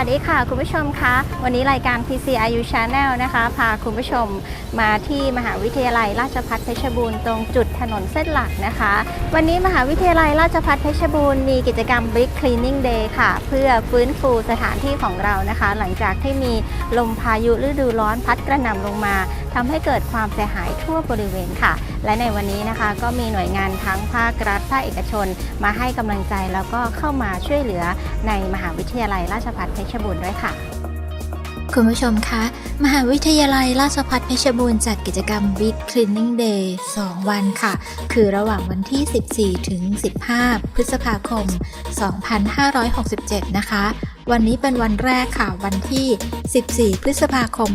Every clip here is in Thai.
วัสดีค่ะ คุณผู้ชมคะวันนี้รายการ PCIU Channel นะคะ พาคุณผู้ชมมาที่มหาวิทยาลัยราชภัฏเพชรบูรณ์ตรงจุดถนนเส้นหลักนะคะ วันนี้มหาวิทยาลัยราชภัฏเพชรบูรณ์มีกิจกรรม Big Cleaning Day ค่ะ เพื่อฟื้นฟูสถานที่ของเรานะคะ หลังจากที่มีลมพายุฤดูร้อนพัดกระหน่ำลงมาทำให้เกิดความเสียหายทั่วบริเวณค่ะ และในวันนี้นะคะก็มีหน่วยงานทั้งภาครัฐภาคเอกชน มาให้กำลังใจแล้วก็เข้ามาช่วยเหลือในมหาวิทยาลัยราชภัฏเพชรบูรณ์ด้วยค่ะคุณผู้ชมคะ มหาวิทยาลัยราชภัฏเพชรบูรณ์จัดกิจกรรม Big Cleaning Day 2 วันค่ะ คือระหว่างวันที่ 14 ถึง 15 พฤษภาคม 2567 นะคะ วันนี้เป็นวันแรกค่ะ วันที่ 14 พฤษภาคม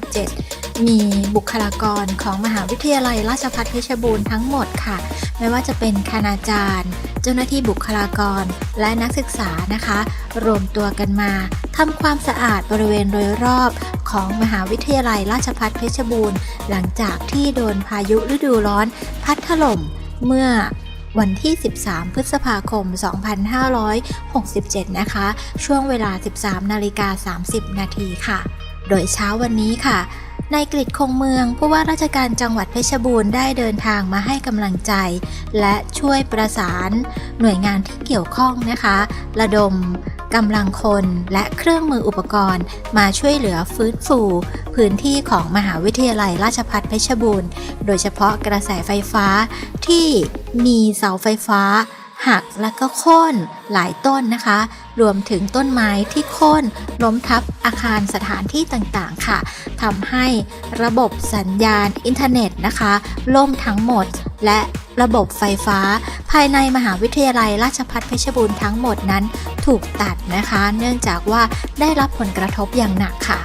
2567 มีบุคลากรของมหาวิทยาลัยราชภัฏเพชรบูรณ์ทั้งหมดค่ะ ไม่ว่าจะเป็นคณาจารย์ เจ้าหน้าที่บุคลากรและนักศึกษานะคะ รวมตัวกันมาทำความสะอาดบริเวณโดยรอบของมหาวิทยาลัยราชภัฏเพชรบูรณ์ หลังจากที่โดนพายุฤดูร้อนพัดถล่มเมื่อ วันที่ 13 พฤษภาคม 2567 นะคะ ช่วงเวลา 13 นาฬิกา 30 นาทีค่ะ โดยเช้าวันนี้ค่ะนายกฤษคงเมืองผู้ว่าราชการจังหวัดเพชรบูรณ์ได้เดินทางมาให้กำลังใจ และช่วยประสาน หน่วยงานที่เกี่ยวข้องนะคะ ระดม กำลังคนและเครื่องมืออุปกรณ์ มาช่วยเหลือฟื้นฟู พื้นที่ของมหาวิทยาลัยราชภัฏเพชรบูรณ์ โดยเฉพาะกระแสไฟฟ้าที่มีเสาไฟฟ้า หักและก็โค่นหลายต้นนะคะ รวมถึงต้นไม้ที่โค่นล้มทับอาคารสถานที่ต่างๆค่ะทำให้ระบบสัญญาณอินเทอร์เน็ตนะคะ ล่มทั้งหมดและระบบไฟฟ้า ภายในมหาวิทยาลัยราชภัฏเพชรบูรณ์ทั้งหมดนั้นถูกตัดนะคะ เนื่องจากว่าได้รับผลกระทบอย่างหนักค่ะ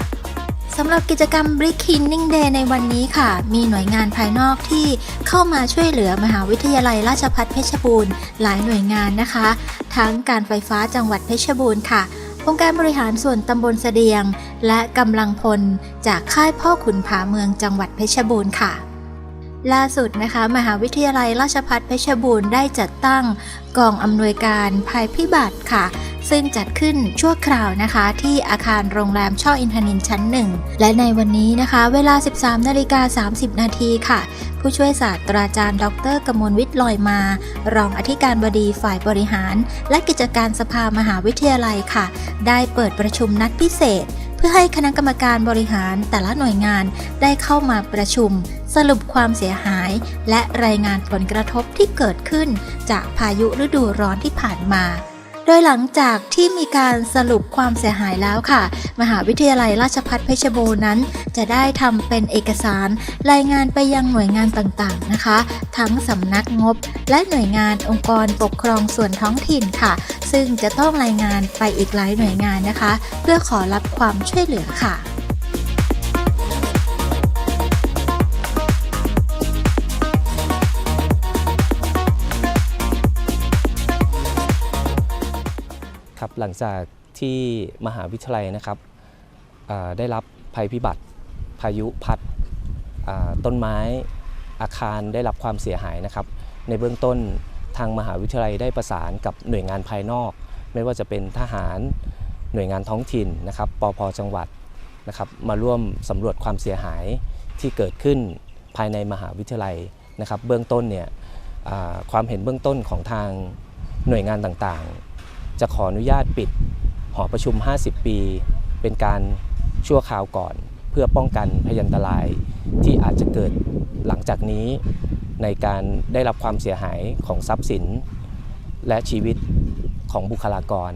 สำหรับกิจกรรม Brick Cleaning Day ในวันนี้ค่ะ มีหน่วยงานภายนอกที่เข้ามาช่วยเหลือมหาวิทยาลัยราชภัฏเพชรบูรณ์หลายหน่วยงานนะคะ ทั้งการไฟฟ้าจังหวัดเพชรบูรณ์ค่ะ องค์การบริหารส่วนตำบลเสดียง และกำลังพลจากค่ายพ่อขุนผาเมืองจังหวัดเพชรบูรณ์ค่ะ ล่าสุดนะคะ มหาวิทยาลัยราชภัฏเพชรบูรณ์ได้จัดตั้งกองอำนวยการภัยพิบัติค่ะ ซึ่งจัดขึ้นชั่วคราวนะคะ ที่อาคารโรงแรมช่ออินทนินชั้นหนึ่งและในวันนี้นะคะ เวลา 13นาฬิกา30 นาทีค่ะ ผู้ช่วยศาสตราจารย์ ดรกมลวิทย์ลอยมา รองอธิการบดีฝ่ายบริหาร และกิจการสภามหาวิทยาลัยค่ะ ได้เปิดประชุมนัดพิเศษ พื่อให้คณะกรรมการบริหารแต่ละหน่วยงานได้เข้ามาประชุม สรุปความเสียหาย และรายงานผลกระทบที่เกิดขึ้น จากพายุฤดูร้อนที่ผ่านมา โดยหลังจากที่มีการสรุปความเสียหายแล้วค่ะ มหาวิทยาลัยราชพัฒเพชรบูรณ์นั้น จะได้ทำเป็นเอกสาร รายงานไปยังหน่วยงานต่างๆนะคะ ทั้งสำนักงบ และหน่วยงานองค์กรปกครองส่วนท้องถิ่นค่ะ ซึ่งจะต้องรายงานไปอีกหลายหน่วยงานนะคะ เพื่อขอรับความช่วยเหลือค่ะ หลังจากที่มหาวิทยาลัยนะครับได้รับภัยพิบัติพายุพัดต้นไม้อาคารได้รับความเสียหายนะครับ ในเบื้องต้นทางมหาวิทยาลัยได้ประสานกับหน่วยงานภายนอก ไม่ว่าจะเป็นทหารหน่วยงานท้องถิ่นนะครับปพจังหวัดนะครับ มาร่วมสำรวจความเสียหายที่เกิดขึ้นภายในมหาวิทยาลัยนะครับ เบื้องต้นเนี่ยความเห็นเบื้องต้นของทางหน่วยงานต่างๆ จะขออนุญาตปิดหอประชุม 50 ปี เป็นการชั่วคราวก่อน เพื่อป้องกันพยันตรายที่อาจจะเกิดหลังจากนี้ในการได้รับความเสียหายของทรัพย์สิน และชีวิตของบุคลากร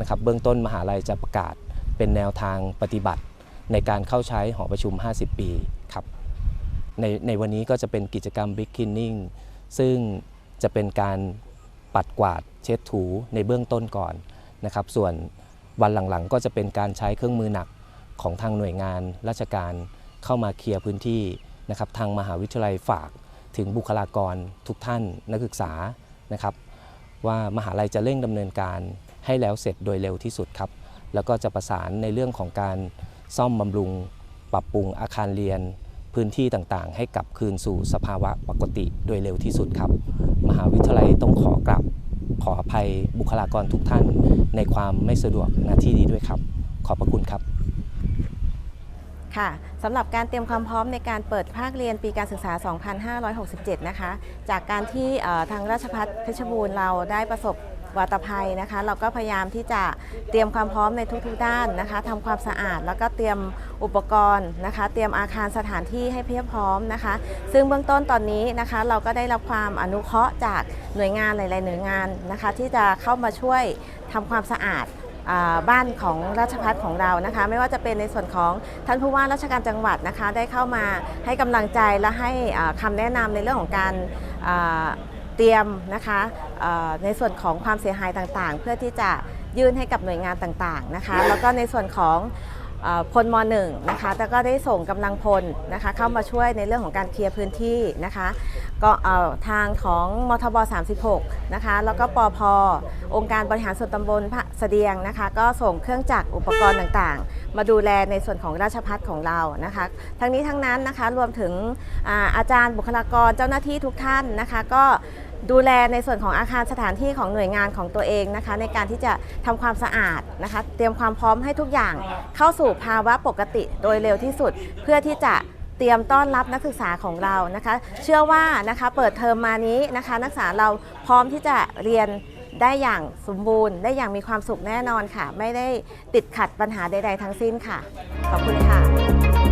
นะครับเบื้องต้นมหาลัยจะประกาศเป็นแนวทางปฏิบัติ ในการเข้าใช้หอประชุม 50 ปีครับในในวันนี้ก็จะเป็นกิจกรรม Big Cleaning ซึ่งจะเป็นการปัดกวาด เช็ดถูในเบื้องต้นก่อนนะครับส่วนวันหลังๆ ก็จะเป็นการใช้เครื่องมือหนักของทางหน่วยงานราชการเข้ามาเคลียร์พื้นที่นะครับทางมหาวิทยาลัยฝากถึงบุคลากรทุกท่านนักศึกษานะครับว่ามหาลัยจะเร่งดำเนินการให้แล้วเสร็จโดยเร็วที่สุดครับ แล้วก็จะประสานในเรื่องของการซ่อมบำรุง ปรับปรุงอาคารเรียน พื้นที่ต่างๆ ให้กลับคืนสู่สภาวะปกติโดยเร็วที่สุดครับ มหาวิทยาลัยต้องขอกราบ ขออภัยบุคลากรทุกท่านในความไม่สะดวกณที่นี้ด้วยครับ ขอบพระคุณครับค่ะสำหรับการเตรียมความพร้อมในการเปิดภาคเรียนปีการศึกษา 2567 นะคะ จากการที่ทางราชพัฒเพชรบูรณ์เราได้ประสบ วาตภัยนะคะ เราก็พยายามที่จะเตรียมความพร้อมในทุกๆด้านนะคะทำความสะอาดแล้วก็เตรียมอุปกรณ์นะคะ เตรียมอาคารสถานที่ให้เพียบพร้อมนะคะ ซึ่งเบื้องต้นตอนนี้นะคะ เราก็ได้รับความอนุเคราะห์จากหน่วยงานหลายๆหน่วยงานนะคะ ที่จะเข้ามาช่วยทำความสะอาดบ้านของราชพัฒของเรานะคะ ไม่ว่าจะเป็นในส่วนของท่านผู้ว่าราชการจังหวัดนะคะ ได้เข้ามาให้กำลังใจและให้อ่าคำแนะนำในเรื่องของการเตรียมนะคะ ในส่วนของความเสียหายต่างๆ เพื่อที่จะยื่นให้กับหน่วยงานต่างๆนะคะแล้วก็ในส่วนของอ่าพลมหนึ่งนะคะแต่ก็ได้ส่งกำลังพลนะคะเข้ามาช่วยในเรื่องของการเคลียร์พื้นที่นะคะก็เอ่อทางของมทบ 36 นะคะแล้วก็ปอพองค์การบริหารส่วนตำบลพระเสดียงนะคะก็ส่งเครื่องจักรอุปกรณ์ต่างๆ มาดูแลในส่วนของราชพัฒของเรานะคะทั้งนี้ทั้งนั้นนะคะรวมถึงอาอาจารย์บุคลากรเจ้าหน้าที่ทุกท่านนะคะก็ ดูแลในส่วนของอาคารสถานที่ของหน่วยงานของตัวเองนะคะ ในการที่จะทำความสะอาดนะคะ เตรียมความพร้อมให้ทุกอย่างเข้าสู่ภาวะปกติโดยเร็วที่สุด เพื่อที่จะเตรียมต้อนรับนักศึกษาของเรานะคะ เชื่อว่านะคะเปิดเทอมมานี้นะคะ นักศึกษาเราพร้อมที่จะเรียนได้อย่างสมบูรณ์ ได้อย่างมีความสุขแน่นอนค่ะ ไม่ได้ติดขัดปัญหาใด ๆ ทั้งสิ้นค่ะ ขอบคุณค่ะ